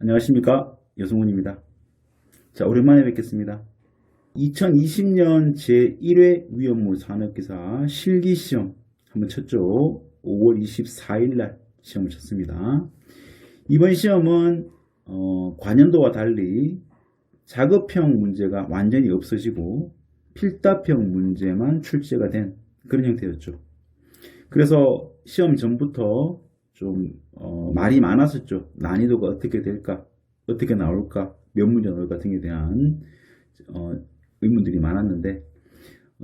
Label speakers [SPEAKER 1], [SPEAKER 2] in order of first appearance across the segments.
[SPEAKER 1] 안녕하십니까 여성훈입니다. 자 오랜만에 뵙겠습니다. 2020년 제1회 위험물 산업기사 실기시험 한번 쳤죠. 5월 24일 날 시험을 쳤습니다. 이번 시험은 어, 관연도와 달리 작업형 문제가 완전히 없어지고 필답형 문제만 출제가 된 그런 형태였죠. 그래서 시험 전부터 좀 어, 말이 많았었죠. 난이도가 어떻게 될까, 어떻게 나올까, 몇 문제 나올까 등에 대한 어, 의문들이 많았는데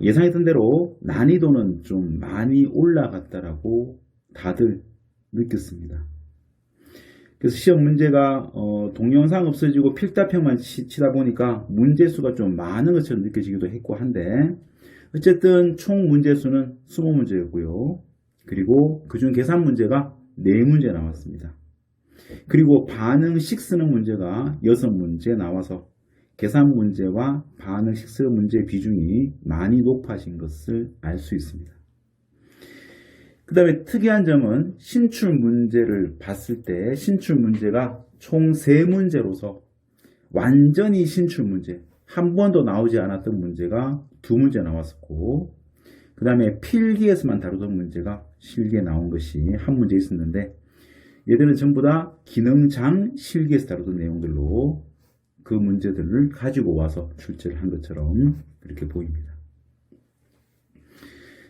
[SPEAKER 1] 예상했던 대로 난이도는 좀 많이 올라갔다라고 다들 느꼈습니다. 그래서 시험 문제가 어, 동영상 없어지고 필답형만 치, 치다 보니까 문제 수가 좀 많은 것처럼 느껴지기도 했고 한데 어쨌든 총 문제 수는 20문제였고요. 그리고 그중 계산 문제가 4문제 나왔습니다. 그리고 반응식 쓰는 문제가 6문제 나와서 계산 문제와 반응식 쓰는 문제 비중이 많이 높아진 것을 알 수 있습니다. 그 다음에 특이한 점은 신출 문제를 봤을 때 신출 문제가 총 3문제로서 완전히 신출 문제, 한 번도 나오지 않았던 문제가 두 문제 나왔었고 그 다음에 필기에서만 다루던 문제가 실기에 나온 것이 한 문제 있었는데 얘들은 전부 다 기능장 실기에서 다루던 내용들로 그 문제들을 가지고 와서 출제를 한 것처럼 그렇게 보입니다.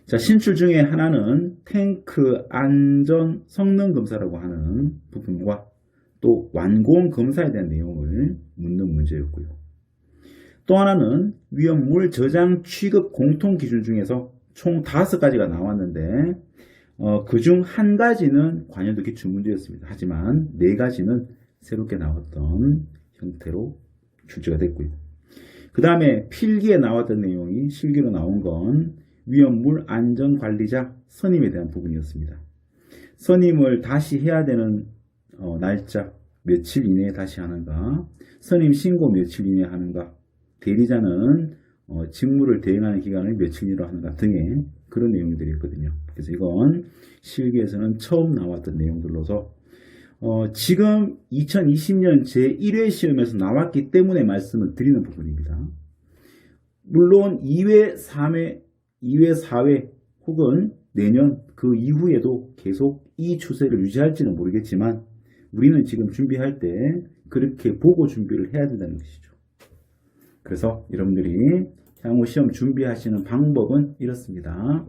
[SPEAKER 1] 자, 신출 중에 하나는 탱크 안전 성능 검사라고 하는 부분과 또 완공 검사에 대한 내용을 묻는 문제였고요. 또 하나는 위험물 저장 취급 공통 기준 중에서 총 다섯 가지가 나왔는데 어, 그중 한 가지는 관여도 기출 문제였습니다. 하지만 네 가지는 새롭게 나왔던 형태로 출제가 됐고요. 그 다음에 필기에 나왔던 내용이 실기로 나온 건 위험물 안전관리자 선임에 대한 부분이었습니다. 선임을 다시 해야 되는 어, 날짜 며칠 이내에 다시 하는가, 선임 신고 며칠 이내에 하는가, 대리자는 어, 직무를 대행하는 기간을 며칠이로 하는가 등의 그런 내용들이 있거든요. 그래서 이건 실기에서는 처음 나왔던 내용들로서 어, 지금 2020년 제1회 시험에서 나왔기 때문에 말씀을 드리는 부분입니다. 물론 2회, 3회, 2회, 4회 혹은 내년 그 이후에도 계속 이 추세를 유지할지는 모르겠지만 우리는 지금 준비할 때 그렇게 보고 준비를 해야 된다는 것이죠. 그래서 여러분들이 향후 시험 준비하시는 방법은 이렇습니다.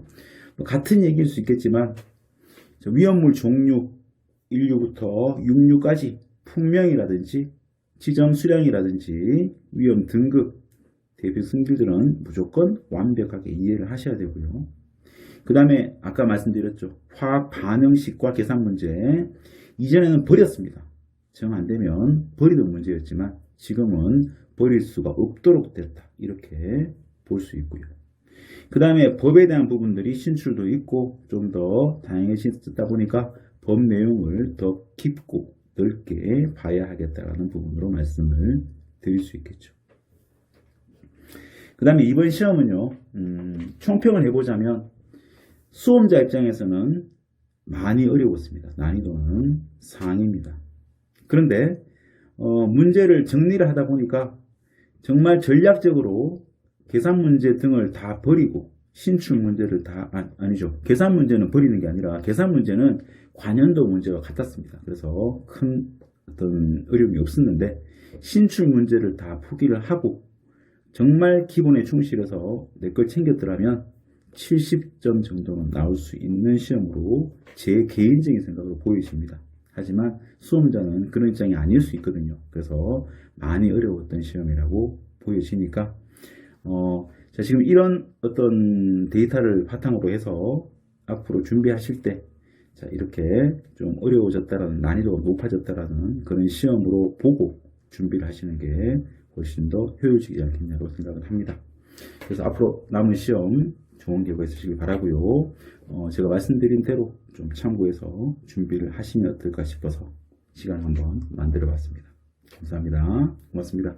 [SPEAKER 1] 뭐 같은 얘기일 수 있겠지만 위험물 종류 1류부터 6류까지 풍명이라든지 지정 수량이라든지 위험 등급 대표 승질들은 무조건 완벽하게 이해를 하셔야 되고요. 그 다음에 아까 말씀드렸죠. 화학 반응식과 계산 문제 이전에는 버렸습니다. 정 안 되면 버리던 문제였지만 지금은 버릴 수가 없도록 됐다. 이렇게 볼 수 있고요. 그 다음에 법에 대한 부분들이 신출도 있고 좀 더 다양해졌다 보니까 법 내용을 더 깊고 넓게 봐야 하겠다라는 부분으로 말씀을 드릴 수 있겠죠. 그 다음에 이번 시험은요, 음, 총평을 해보자면 수험자 입장에서는 많이 어려웠습니다. 난이도는 상입니다. 그런데 어, 문제를 정리를 하다 보니까 정말 전략적으로 계산 문제 등을 다 버리고 신출 문제를 다 아, 니죠 계산 문제는 버리는 게 아니라 계산 문제는 관연도 문제와 같았습니다. 그래서 큰 어떤 어려움이 없었는데 신출 문제를 다 포기를 하고 정말 기본에 충실해서 내 걸 챙겼더라면 70점 정도는 나올 수 있는 시험으로 제 개인적인 생각으로 보여집니다. 하지만 수험자는 그런 입장이 아닐 수 있거든요. 그래서 많이 어려웠던 시험이라고 보여지니까 어, 자, 지금 이런 어떤 데이터를 바탕으로 해서 앞으로 준비하실 때 자, 이렇게 좀 어려워졌다라는 난이도가 높아졌다라는 그런 시험으로 보고 준비를 하시는 게 훨씬 더 효율적이지 않겠냐고 생각을 합니다. 그래서 앞으로 남은 시험 좋은 결과 있으시길 바라고요. 어, 제가 말씀드린 대로 좀 참고해서 준비를 하시면 어떨까 싶어서 시간 한번 만들어 봤습니다. 감사합니다. 고맙습니다.